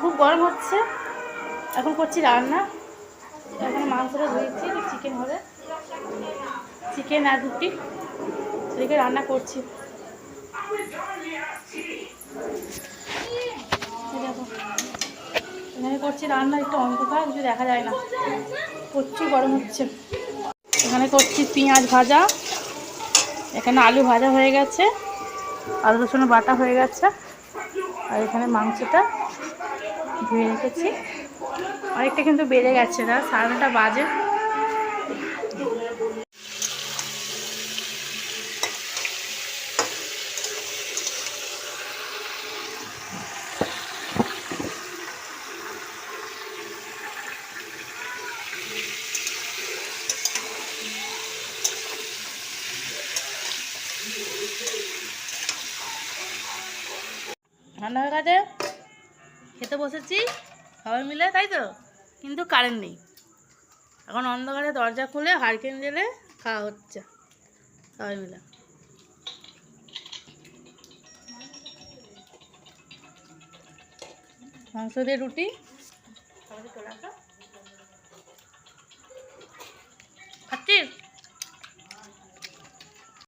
খুব গরম হচ্ছে। এখন করছি রান্না। এখন মাংসটা ধুয়েছি চিকেন হবে। চিকেন আর রুটি। সেদিকে রান্না করছি। এখানে করছি রান্না, একটু অন্ধকার, কিছু দেখা যায় না। প্রচুর গরম হচ্ছে। এখানে করছি পেঁয়াজ ভাজা। এখানে আলু ভাজা হয়ে গেছে। আলু রসুন বাটা হয়ে গেছে। আর এখানে মাংসটা ধুয়ে রেখেছি। অনেকটা কিন্তু বেড়ে গেছে না সাড়ে নটা বাজে। রান্না হয়ে গেছে? খেতে বসেছি, সবাই মিলে, তাই তো? কিন্তু কারেন্ট নেই। এখন অন্ধকারে দরজা খুলে হারকেন জেলে খাওয়া হচ্ছে, সবাই মিলে। মাংস দিয়ে রুটি।